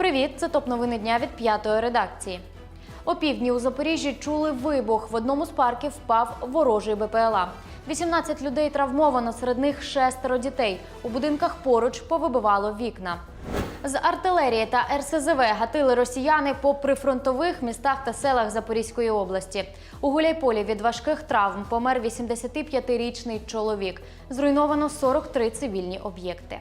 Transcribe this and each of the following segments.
Привіт! Це топ новини дня від п'ятої редакції. О півдні у Запоріжжі чули вибух. В одному з парків впав ворожий БПЛА. 18 людей травмовано, серед них шестеро дітей. У будинках поруч повибивало вікна. З артилерії та РСЗВ гатили росіяни по прифронтових містах та селах Запорізької області. У Гуляйполі від важких травм помер 85-річний чоловік. Зруйновано 43 цивільні об'єкти.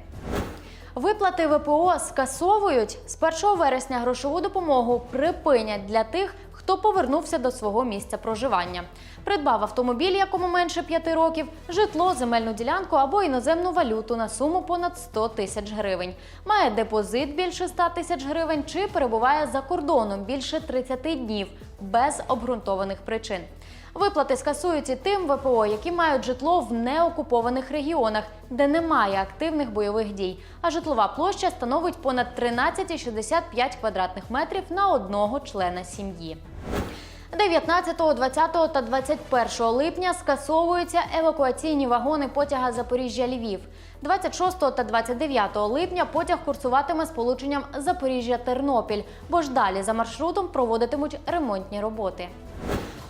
Виплати ВПО скасовують з 1 вересня грошову допомогу припинять для тих, хто повернувся до свого місця проживання. Придбав автомобіль, якому менше 5 років, житло, земельну ділянку або іноземну валюту на суму понад 100 тисяч гривень. Має депозит більше 100 тисяч гривень чи перебуває за кордоном більше 30 днів без обґрунтованих причин. Виплати скасують і тим ВПО, які мають житло в неокупованих регіонах, де немає активних бойових дій. А житлова площа становить понад 13,65 квадратних метрів на одного члена сім'ї. 19, 20 та 21 липня скасовуються евакуаційні вагони потяга Запоріжжя-Львів. 26 та 29 липня потяг курсуватиме сполученням Запоріжжя-Тернопіль, бо ж далі за маршрутом проводитимуть ремонтні роботи.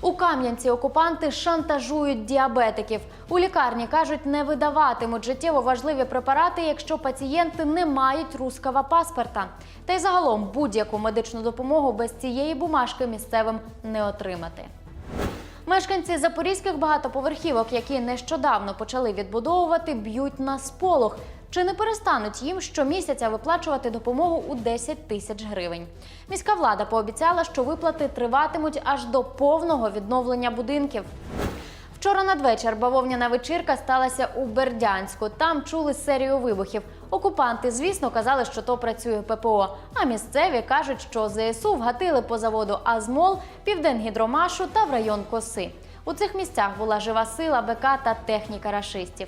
У Кам'янці окупанти шантажують діабетиків. У лікарні кажуть, не видаватимуть життєво важливі препарати, якщо пацієнти не мають рускава паспорта. Та й загалом будь-яку медичну допомогу без цієї бумажки місцевим не отримати. Мешканці запорізьких багатоповерхівок, які нещодавно почали відбудовувати, б'ють на сполох. Чи не перестануть їм щомісяця виплачувати допомогу у 10 тисяч гривень? Міська влада пообіцяла, що виплати триватимуть аж до повного відновлення будинків. Вчора надвечір бавовняна вечірка сталася у Бердянську. Там чули серію вибухів. Окупанти, звісно, казали, що то працює ППО. А місцеві кажуть, що ЗСУ вгатили по заводу Азмол, Південгідромашу та в район Коси. У цих місцях була жива сила, БК та техніка рашистів.